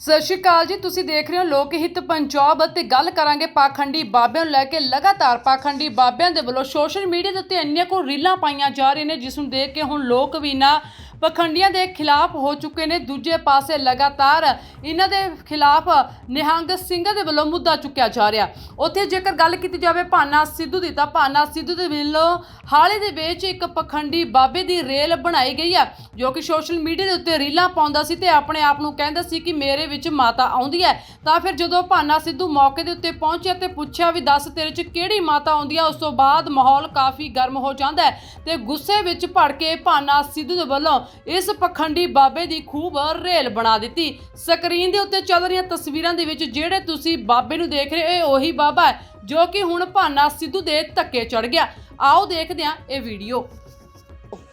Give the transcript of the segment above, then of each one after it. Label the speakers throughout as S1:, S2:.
S1: ਸਤਿ ਸ਼੍ਰੀ ਅਕਾਲ ਜੀ, ਤੁਸੀਂ ਦੇਖ ਰਹੇ ਹੋ ਲੋਕ ਹਿੱਤ ਪੰਜਾਬ ਅਤੇ ਗੱਲ ਕਰਾਂਗੇ ਪਾਖੰਡੀ ਬਾਬਿਆਂ ਨੂੰ ਲੈ ਕੇ। ਲਗਾਤਾਰ ਪਾਖੰਡੀ ਬਾਬਿਆਂ ਦੇ ਵੱਲੋਂ ਸੋਸ਼ਲ ਮੀਡੀਆ ਦੇ ਉੱਤੇ ਇੰਨੀਆਂ ਕੋ ਰੀਲਾਂ ਪਾਈਆਂ ਜਾ ਰਹੀਆਂ ਨੇ, ਜਿਸ ਨੂੰ ਦੇਖ ਕੇ ਹੁਣ ਲੋਕ ਵੀ ਨਾ ਪਖੰਡੀਆਂ ਦੇ ਖਿਲਾਫ ਹੋ ਚੁੱਕੇ ਨੇ। ਦੂਜੇ ਪਾਸੇ ਲਗਾਤਾਰ ਇਹਨਾਂ ਦੇ ਖਿਲਾਫ ਨਿਹੰਗ ਸਿੰਘਾਂ ਦੇ ਵੱਲੋਂ ਮੁੱਦਾ ਚੁੱਕਿਆ ਜਾ ਰਿਹਾ। ਉੱਥੇ ਜੇਕਰ ਗੱਲ ਕੀਤੀ ਜਾਵੇ ਭਾਨਾ ਸਿੱਧੂ ਦੀ, ਤਾਂ ਭਾਨਾ ਸਿੱਧੂ ਦੇ ਵੱਲੋਂ ਹਾਲੇ ਦੇ ਵਿੱਚ ਇੱਕ ਪਖੰਡੀ ਬਾਬੇ ਦੀ ਰੇਲ ਬਣਾਈ ਗਈ ਆ ਜੋ ਕਿ ਸੋਸ਼ਲ ਮੀਡੀਆ ਦੇ ਉੱਤੇ ਰੀਲਾਂ ਪਾਉਂਦਾ ਸੀ ਤੇ ਆਪਣੇ ਆਪ ਨੂੰ ਕਹਿੰਦਾ ਸੀ ਕਿ ਮੇਰੇ ਵਿੱਚ ਮਾਤਾ ਆਉਂਦੀ ਹੈ। ਤਾਂ ਫਿਰ ਜਦੋਂ ਭਾਨਾ ਸਿੱਧੂ ਮੌਕੇ ਦੇ ਉੱਤੇ ਪਹੁੰਚਿਆ ਤੇ ਪੁੱਛਿਆ ਵੀ ਦੱਸ ਤੇਰੇ 'ਚ ਕਿਹੜੀ ਮਾਤਾ ਆਉਂਦੀ ਹੈ, ਉਸ ਤੋਂ ਬਾਅਦ ਮਾਹੌਲ ਕਾਫੀ ਗਰਮ ਹੋ ਜਾਂਦਾ ਹੈ ਤੇ ਗੁੱਸੇ ਵਿੱਚ ਭੜ ਕੇ ਭਾਨਾ ਸਿੱਧੂ ਦੇ ਵੱਲੋਂ ਇਸ ਪਖੰਡੀ ਬਾਬੇ ਦੀ ਖੂਬ ਰੇਲ ਬਣਾ ਦਿੱਤੀ। ਸਕਰੀਨ ਦੇ ਉੱਤੇ ਚੱਲ ਰਹੀਆਂ ਤਸਵੀਰਾਂ ਦੇ ਵਿੱਚ ਜਿਹੜੇ ਤੁਸੀਂ ਬਾਬੇ ਨੂੰ ਦੇਖ ਰਹੇ ਹੋ ਇਹ ਉਹੀ ਬਾਬਾ ਹੈ ਜੋ ਕਿ ਹੁਣ ਭਾਨਾ ਸਿੱਧੂ ਦੇ ਧੱਕੇ ਚੜ ਗਿਆ। ਆਓ ਦੇਖਦੇ ਹਾਂ ਇਹ ਵੀਡੀਓ।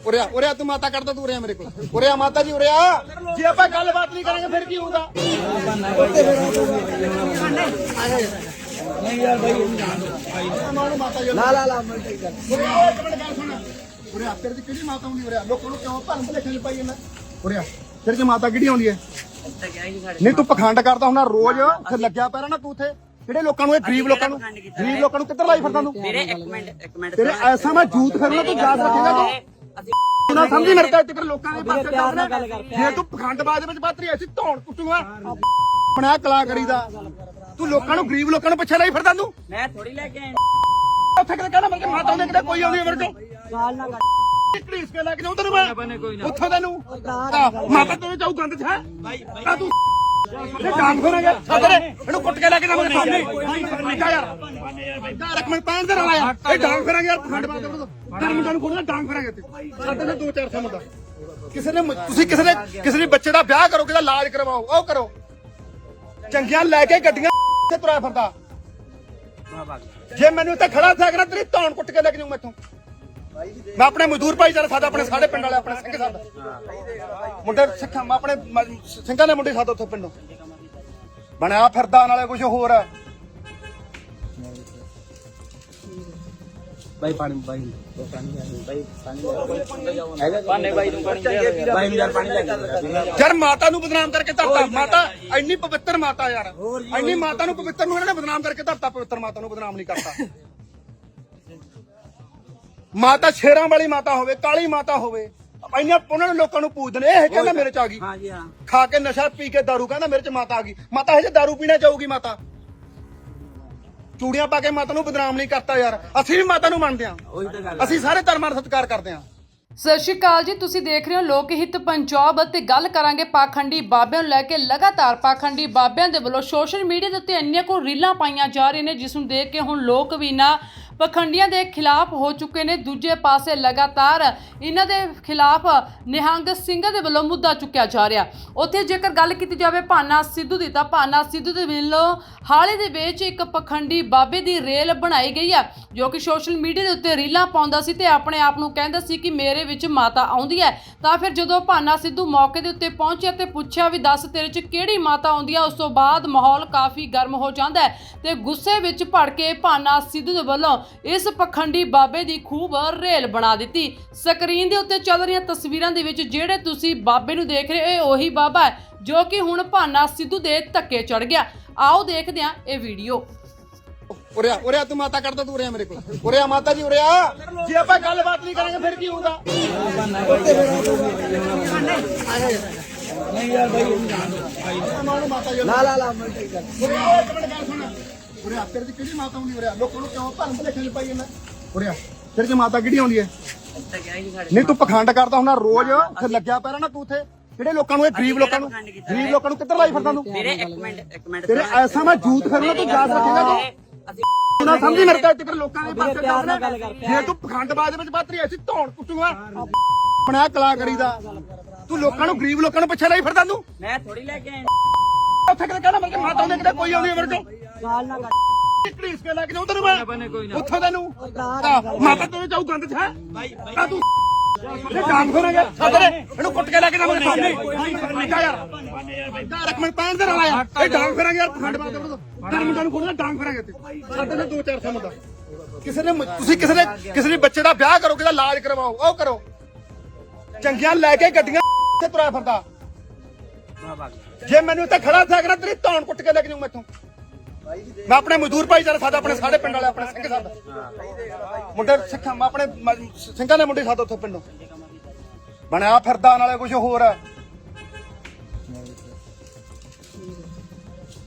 S2: ਉਰਿਆ ਉਰਿਆ ਤੂੰ ਮਾਤਾ ਕਰਦਾ ਤੂੰ ਉਰਿਆ ਮੇਰੇ ਕੋਲ। ਉਰਿਆ ਮਾਤਾ ਜੀ ਉਰਿਆ ਜੇ ਆਪਾਂ ਗੱਲਬਾਤ ਨਹੀਂ ਕਰਾਂਗੇ ਫਿਰ ਕੀ ਹੋਊਗਾ? ਲਾ ਲਾ ਲਾ ਮੈਂ ਠੀਕ ਕਰ ਉਰਿਆ ਇੱਕ ਮਿੰਟ ਗੱਲ ਸੁਣ। ਉਰਿਆ ਤੇਰੇ ਦੀ ਕਿਹੜੀ ਮਾਤਾ ਹੁੰਦੀ ਉਰਿਆ ਲੋਕਾਂ ਨੂੰ ਕਿਉਂ ਭਰਮ ਭਲੇਖੇ ਚ ਪਾਈ ਜਾਂਦਾ? ਉਰਿਆ ਤੇਰੇ ਦੀ ਮਾਤਾ ਕਿਹੜੀ ਆਉਂਦੀ ਹੈ? ਨਹੀਂ ਤੂੰ ਪਖੰਡ ਕਰਦਾ ਹੁੰਦਾ ਰੋਜ਼ ਉੱਥੇ ਲੱਗਿਆ ਪੈਰਾ ਨਾ ਤੂੰ ਉੱਥੇ। ਜਿਹੜੇ ਲੋਕਾਂ ਨੂੰ ਇਹ ਗਰੀਬ ਲੋਕਾਂ ਨੂੰ ਗਰੀਬ ਲੋਕਾਂ ਨੂੰ ਕਿੱਧਰ ਲਾਈ ਫਿਰਦਾ ਤੂੰ?
S3: ਵੀਰੇ ਇੱਕ ਮਿੰਟ ਇੱਕ ਮਿੰਟ।
S2: ਤੇਰੇ ਐਸਾ ਮੈਂ ਜੂਤ ਫਿਰਨਾ ਤੂੰ ਯਾਦ ਰੱਖੇਗਾ ਤੂੰ?
S3: ਅਸੀਂ
S2: ਨਾ ਸਮਝੀ ਮੇਰੇ ਤੇ ਫਿਰ ਲੋਕਾਂ ਦੇ ਪਾਸੇ ਚੱਲਣਾ। ਜੇ ਤੂੰ ਪਖੰਡਬਾਜ਼ ਦੇ ਵਿੱਚ ਬਾਤਰੀ ਐਸੀ ਧੌਣ ਕੁੱਟੂਗਾ ਬਣਾ ਕਲਾ ਕਰੀਦਾ। ਤੂੰ ਲੋਕਾਂ ਨੂੰ ਗਰੀਬ ਲੋਕਾਂ ਨੂੰ ਪਿੱਛੇ ਲਈ ਫਿਰਦਾ ਤੂੰ?
S3: ਮੈਂ ਥੋੜੀ ਲੈ ਕੇ ਆਇਆ।
S2: ਉੱਥੇ ਕਿਤੇ ਕਹਿੰਦਾ ਮੇਰੇ ਮਾਤਾ ਹੁੰਦੇ ਕਿਤੇ ਕੋਈ ਆਉਂਦੀ ਹੈ ਮੇਰੇ ਕੋਲ? ਘੜੀਸ ਕੇ ਲੈ ਕੇ ਜਾਉਂ ਤੈਨੂੰ ਮੈਂ। ਉੱਥੋਂ ਤੈਨੂੰ। ਆਹ, ਮਾਤਾ ਤੈਨੂੰ ਜਾਊ ਗੰਦ ਚ ਹੈ? ਆ ਤੂੰ ਇਹ ਡਾਂਗ ਫੇਰਾਂਗੇ ਸਦਰੇ ਇਹਨੂੰ ਕੁੱਟ ਕੇ ਲੈ ਕੇ ਜਾਵਾਂਗੇ ਸਾਹਮਣੇ। ਜਾ ਯਾਰ ਜਾ ਰਕਮਨ ਪੈਣ ਦੇ ਰਲਾ ਯਾਰ ਇਹ ਡਾਂਗ ਫੇਰਾਂਗੇ ਯਾਰ ਖੰਡਬਾਦ ਦੇ ਧਰਮ ਮੁੰਡਾ ਨੂੰ ਕੋਣਾ ਡਾਂਗ ਫੇਰਾਂਗੇ ਤੇ ਸਾਡੇ ਨੇ 2-400 ਮੁੰਡਾ। ਕਿਸੇ ਨੇ ਤੁਸੀਂ ਕਿਸੇ ਨੇ ਕਿਸੇ ਦੇ ਬੱਚੇ ਦਾ ਵਿਆਹ ਕਰੋ ਕਿਦਾ ਇਲਾਜ ਕਰਵਾਓ ਉਹ ਕਰੋ। ਚੰਗੀਆਂ ਲੈ ਕੇ ਗੱਡੀਆਂ ਤੇ ਤੁਰਿਆ ਫਿਰਦਾ। ਜੇ ਮੈਨੂੰ ਇੱਥੇ ਖੜਾ ਥਾ ਕਰਾਂ ਤੇਰੀ ਧੌਣ ਕੁੱਟ ਕੇ ਲੈ ਕੇ ਜਾਊਂ ਮੈਥੋਂ ਮੈਂ ਆਪਣੇ ਮਜ਼ਦੂਰ ਭਾਈਚਾਰਾ ਸਾਡਾ ਆਪਣੇ ਸਾਡੇ ਪਿੰਡ ਵਾਲੇ ਆਪਣੇ ਸਿੰਘ ਸਾਡਾ। ਮੁੰਡੇ ਸਿੱਖਾਂ ਮੈਂ ਆਪਣੇ ਮ- ਸਿੰਘਾਂ ਦੇ ਮੁੰਡੇ ਸਾਡਾ ਉੱਥੋਂ ਪਿੰਡੋਂ। ਬਣਿਆ ਫਿਰਦਾ ਨਾਲੇ ਕੁਝ ਹੋਰ ਹੈ।
S4: ਬਾਈ ਪਾਣੀ ਬਾਈ। ਬਾਈ ਪਾਣੀ ਹੈਗਾ ਪਾਣੀ ਬਾਈ ਨੂੰ ਪਾਣੀ ਬਾਈ ਨੂੰ ਯਾਰ ਪਾਣੀ ਲੈ ਕੇ
S2: ਯਾਰ ਮਾਤਾ ਨੂੰ ਬਦਨਾਮ ਕਰਕੇ ਧਰਤਾ। ਮਾਤਾ ਇੰਨੀ ਪਵਿੱਤਰ ਮਾਤਾ ਯਾਰ। ਇੰਨੀ ਮਾਤਾ ਨੂੰ ਪਵਿੱਤਰ ਨੂੰ ਇਹਨਾਂ ਨੇ ਬਦਨਾਮ ਕਰਕੇ ਧਰਤਾ। ਪਵਿੱਤਰ ਮਾਤਾ ਨੂੰ ਬਦਨਾਮ ਨਹੀਂ ਕਰਤਾ। ਮਾਤਾ ਸ਼ੇਰਾਂ ਵਾਲੀ ਮਾਤਾ ਹੋਵੇ ਕਾਲੀ ਮਾਤਾ ਹੋਵੇ ਇੰਨੀਆਂ ਉਹਨਾਂ ਨੂੰ ਲੋਕਾਂ ਨੂੰ ਪੂਜਦੇ ਨੇ ਇਹ ਕਹਿੰਦਾ ਮੇਰੇ ਚ ਆ ਗਈ
S4: ਹਾਂ ਜੀ ਹਾਂ
S2: ਖਾ ਕੇ ਨਸ਼ਾ ਪੀ ਕੇ दारू ਕਹਿੰਦਾ ਮੇਰੇ ਚ ਮਾਤਾ ਆ ਗਈ ਮਾਤਾ ਹਜੇ दारू ਪੀਣਾ ਚਾਹੂਗੀ ਮਾਤਾ ਚੂੜੀਆਂ ਪਾ ਕੇ ਮਾਤਾ ਨੂੰ ਬਦਨਾਮ ਨਹੀਂ ਕਰਤਾ ਯਾਰ ਅਸੀਂ ਵੀ ਮਾਤਾ ਨੂੰ ਮੰਨਦੇ ਹਾਂ
S4: ਉਹੀ ਤਾਂ ਗੱਲ
S2: ਅਸੀਂ ਸਾਰੇ ਧਰਮਾਂ ਦਾ ਸਤਿਕਾਰ ਕਰਦੇ ਹਾਂ
S1: ਸਤਿ ਸ਼੍ਰੀ ਅਕਾਲ ਜੀ ਤੁਸੀਂ ਦੇਖ ਰਹੇ ਹੋ ਲੋਕ ਹਿੱਤ ਪੰਜਾਬ ਅਤੇ ਗੱਲ ਕਰਾਂਗੇ ਪਾਖੰਡੀ ਬਾਬਿਆਂ ਨੂੰ ਲੈ ਕੇ ਲਗਾਤਾਰ ਪਾਖੰਡੀ ਬਾਬਿਆਂ ਦੇ ਵੱਲੋਂ ਸੋਸ਼ਲ ਮੀਡੀਆ ਦੇ ਉੱਤੇ ਇੰਨੀਆਂ ਕੋ ਰੀਲਾਂ ਪਾਈਆਂ ਜਾ ਰਹੀਆਂ ਨੇ ਜਿਸ ਨੂੰ ਦੇਖ ਕੇ ਹੁਣ ਲੋਕ ਵੀ ਨਾ ਪਖੰਡੀਆਂ ਦੇ ਖਿਲਾਫ ਹੋ ਚੁੱਕੇ ਨੇ। ਦੂਜੇ ਪਾਸੇ ਲਗਾਤਾਰ ਇਹਨਾਂ ਦੇ ਖਿਲਾਫ ਨਿਹੰਗ ਸਿੰਘਾਂ ਦੇ ਵੱਲੋਂ ਮੁੱਦਾ ਚੁੱਕਿਆ ਜਾ ਰਿਹਾ। ਉੱਥੇ ਜੇਕਰ ਗੱਲ ਕੀਤੀ ਜਾਵੇ ਭਾਨਾ ਸਿੱਧੂ ਦੀ, ਤਾਂ ਭਾਨਾ ਸਿੱਧੂ ਦੇ ਵੱਲੋਂ ਹਾਲੇ ਦੇ ਵਿੱਚ ਇੱਕ ਪਖੰਡੀ ਬਾਬੇ ਦੀ ਰੇਲ ਬਣਾਈ ਗਈ ਆ ਜੋ ਕਿ ਸੋਸ਼ਲ ਮੀਡੀਆ ਦੇ ਉੱਤੇ ਰੀਲਾਂ ਪਾਉਂਦਾ ਸੀ ਤੇ ਆਪਣੇ ਆਪ ਨੂੰ ਕਹਿੰਦਾ ਸੀ ਕਿ ਮੇਰੇ ਵਿੱਚ ਮਾਤਾ ਆਉਂਦੀ ਹੈ। ਤਾਂ ਫਿਰ ਜਦੋਂ ਭਾਨਾ ਸਿੱਧੂ ਮੌਕੇ ਦੇ ਉੱਤੇ ਪਹੁੰਚਿਆ ਤੇ ਪੁੱਛਿਆ ਵੀ ਦੱਸ ਤੇਰੇ 'ਚ ਕਿਹੜੀ ਮਾਤਾ ਆਉਂਦੀ ਹੈ, ਉਸ ਤੋਂ ਬਾਅਦ ਮਾਹੌਲ ਕਾਫੀ ਗਰਮ ਹੋ ਜਾਂਦਾ ਹੈ ਤੇ ਗੁੱਸੇ ਵਿੱਚ ਭੜ ਕੇ ਭਾਨਾ ਸਿੱਧੂ ਦੇ ਵੱਲੋਂ ਇਸ ਪਖੰਡੀ ਬਾਬੇ ਦੀ ਖੂਬ ਰੇਲ ਬਣਾ ਦਿੱਤੀ। ਸਕਰੀਨ ਦੇ ਉੱਤੇ ਚੱਲ ਰਹੀਆਂ ਤਸਵੀਰਾਂ ਦੇ ਵਿੱਚ ਜਿਹੜੇ ਤੁਸੀਂ ਬਾਬੇ ਨੂੰ ਦੇਖ ਰਹੇ ਹੋ ਇਹ ਉਹੀ ਬਾਬਾ ਹੈ ਜੋ ਕਿ ਹੁਣ ਭਾਨਾ ਸਿੱਧੂ ਦੇ ਧੱਕੇ ਚੜ ਗਿਆ। ਆਓ ਦੇਖਦੇ ਹਾਂ ਇਹ ਵੀਡੀਓ।
S2: ਉਰਿਆ ਉਰਿਆ ਤੂੰ ਮਾਤਾ ਕਰਦਾ ਤੂੰ ਉਰਿਆ ਮੇਰੇ ਕੋਲ। ਉਰਿਆ ਮਾਤਾ ਜੀ ਉਰਿਆ ਜੇ ਆਪਾਂ ਗੱਲਬਾਤ ਨਹੀਂ ਕਰਾਂਗੇ ਫਿਰ ਕੀ ਹੋਊਗਾ?
S4: ਲਾ ਲਾ ਲਾ ਮੈਂ ਠੀਕ ਕਰ
S2: ਉਰਿਆ ਇੱਕ ਮਿੰਟ ਗੱਲ ਸੁਣ। ਉਰਿਆ ਤੇਰੇ ਦੀ ਕਿਹੜੀ ਮਾਤਾ ਹੁੰਦੀ ਉਰਿਆ ਲੋਕਾਂ ਨੂੰ ਕਿਉਂ ਭਰਮ ਭਲੇਖੇ ਚ ਪਾਈ ਜਾਂਦਾ? ਉਰਿਆ ਤੇਰੇ ਦੀ ਮਾਤਾ ਕਿਹੜੀ ਆਉਂਦੀ ਹੈ? ਨਹੀਂ ਤੂੰ ਪਖੰਡ ਕਰਦਾ ਹੁੰਦਾ ਰੋਜ਼ ਉੱਥੇ ਲੱਗਿਆ ਪੈਰਾ ਨਾ ਤੂੰ ਉੱਥੇ। ਜਿਹੜੇ ਲੋਕਾਂ ਨੂੰ ਇਹ ਗਰੀਬ ਲੋਕਾਂ ਨੂੰ ਗਰੀਬ ਲੋਕਾਂ ਨੂੰ ਕਿੱਧਰ ਲਾਈ ਫਿਰਦਾ ਤੂੰ?
S3: ਵੀਰੇ ਇੱਕ ਮਿੰਟ ਇੱਕ ਮਿੰਟ।
S2: ਤੇਰੇ ਐਸਾ ਮੈਂ ਜੂਤ ਫਿਰਨਾ ਤੂੰ ਯਾਦ ਰੱਖੇਗਾ ਤੂੰ।
S3: ਅਸੀਂ
S2: ਨਾ ਸਮਝੀ ਮੇਰੇ ਤੇ ਫਿਰ ਲੋਕਾਂ ਦੇ ਪਾਸੇ ਚੱਲਣਾ। ਜੇ ਤੂੰ ਪਖੰਡਬਾਜ਼ ਦੇ ਵਿੱਚ ਬਾਤਰੀ ਐਸੀ ਧੌਣ ਕੁੱਟੂਗਾ ਬਣਾ ਕਲਾ ਕਰੀਦਾ। ਤੂੰ ਲੋਕਾਂ ਨੂੰ ਗਰੀਬ ਲੋਕਾਂ ਨੂੰ ਪਿੱਛੇ ਲਈ ਫਿਰਦਾ ਤੂੰ।
S3: ਮੈਂ ਥੋੜੀ ਲੈ ਕੇ ਆਇਆ।
S2: ਉੱਥੇ ਕਿਤੇ ਕਹਿੰਦਾ ਮੇਰੇ ਮਾਤਾ ਹੁੰਦੇ ਕਿਤੇ ਕੋਈ ਆਉਂਦੀ ਮੇਰੇ ਕੋਲ। ਘੜੀਸ ਕੇ ਲੈ ਕੇ ਜਾਉਂ ਤੈਨੂੰ ਮੈਂ। ਉੱਥੋਂ ਤੈਨੂੰ। ਆਹ, ਮਾਤਾ ਤੈਨੂੰ ਜਾਊ ਗੰਦ ਚ ਹੈ? ਆ ਤੂੰ ਇਹ ਡਾਂਗ ਫੇਰਾਂਗੇ ਸਦਰੇ ਇਹਨੂੰ ਕੁੱਟ ਕੇ ਲੈ ਕੇ ਜਾਵਾਂਗੇ। ਸਾਹਮਣੇ। ਜਾ ਯਾਰ। ਜਾ ਰਕਮਨ ਪੈਣ ਦੇ ਰਲਾ ਯਾਰ ਇਹ ਡਾਂਗ ਫੇਰਾਂਗੇ ਯਾਰ ਖੰਡਬਾਦ ਦੇ। ਧਰਮ ਮੁੰਡਾ ਨੂੰ ਕੋਣਾ ਡਾਂਗ ਫੇਰਾਂਗੇ ਤੇ ਸਾਡੇ ਨੇ 2-400 ਮੁੰਡਾ। ਕਿਸੇ ਨੇ ਤੁਸੀਂ ਕਿਸੇ ਨੇ ਕਿਸੇ ਦੇ ਬੱਚੇ ਦਾ ਵਿਆਹ ਕਰੋ ਕਿਦਾ ਇਲਾਜ ਕਰਵਾਓ ਉਹ ਕਰੋ। ਚੰਗੀਆਂ ਲੈ ਕੇ ਗੱਡੀਆਂ ਤੇ ਤੁਰਿਆ ਫਿਰਦਾ। ਜੇ ਮੈਨੂੰ ਇੱਥੇ ਖੜਾ ਥਾ ਕਰਾਂ ਤੇਰੀ ਧੌਣ ਕੁੱਟ ਕੇ ਲੈ ਕੇ ਜਾਊਂ ਮੈਥੋਂ। ਮੈਂ ਆਪਣੇ ਮਜ਼ਦੂਰ ਭਾਈਚਾਰੇ ਸਾਡਾ ਆਪਣੇ ਸਾਰੇ ਪਿੰਡ ਵਾਲੇ ਆਪਣੇ ਸਿੰਘ ਸਾਡਾ। ਮੁੰਡੇ ਸਿੱਖਾਂ ਮੈਂ ਆਪਣੇ ਮ- ਸਿੰਘਾਂ ਦੇ ਮੁੰਡੇ ਸਾਡਾ ਉੱਥੋਂ ਪਿੰਡੋਂ। ਬਣਿਆ ਫਿਰਦਾ ਨਾਲੇ ਕੁਝ ਹੋਰ ਹੈ।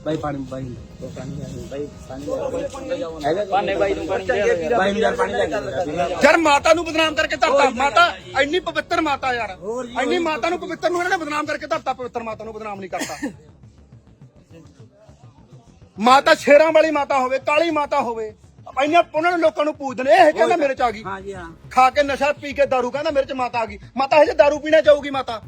S4: ਬਾਈ ਪਾਣੀ ਬਾਈ। ਪਾਣੀ ਬਾਈ ਪਾਣੀ ਨੂੰ ਪਾਣੀ ਬਾਈ ਨੂੰ ਯਾਰ ਪਾਣੀ ਲੈ ਕੇ
S2: ਯਾਰ ਮਾਤਾ ਨੂੰ ਬਦਨਾਮ ਕਰਕੇ ਧਰਤਾ। ਮਾਤਾ ਇੰਨੀ ਪਵਿੱਤਰ ਮਾਤਾ ਯਾਰ। ਇੰਨੀ ਮਾਤਾ ਨੂੰ ਪਵਿੱਤਰ ਨੂੰ ਇਹਨਾਂ ਨੇ ਬਦਨਾਮ ਕਰਕੇ ਧਰਤਾ। ਪਵਿੱਤਰ ਮਾਤਾ ਨੂੰ ਬਦਨਾਮ ਨਹੀਂ ਕਰਤਾ। ਮਾਤਾ ਸ਼ੇਰਾਂ ਵਾਲੀ ਮਾਤਾ ਹੋਵੇ ਕਾਲੀ ਮਾਤਾ ਹੋਵੇ ਇੰਨਾ ਉਹਨਾਂ ਨੂੰ ਲੋਕਾਂ ਨੂੰ ਪੂਜਦੇ ਨੇ ਇਹ ਕਹਿੰਦਾ ਮੇਰੇ ਚ ਆ ਗਈ।
S3: ਹਾਂ ਜੀ ਹਾਂ।
S2: ਖਾ ਕੇ ਨਸ਼ਾ ਪੀ ਕੇ ਦਾਰੂ ਕਹਿੰਦਾ ਮੇਰੇ ਚ ਮਾਤਾ ਆ ਗਈ। ਮਾਤਾ ਹਜੇ ਦਾਰੂ ਪੀਣਾ ਚਾਹੂਗੀ ਮਾਤਾ।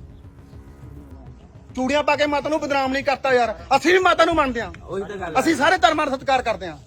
S2: ਚੂੜੀਆਂ ਪਾ ਕੇ ਮਾਤਾ ਨੂੰ ਬਦਨਾਮ ਨਹੀਂ ਕਰਤਾ ਯਾਰ। ਅਸੀਂ ਵੀ ਮਾਤਾ ਨੂੰ ਮੰਨਦੇ ਹਾਂ।
S3: ਉਹੀ ਤਾਂ ਗੱਲ
S2: ਅਸੀਂ ਸਾਰੇ ਧਰਮਾਂ ਦਾ ਸਤਿਕਾਰ ਕਰਦੇ ਹਾਂ।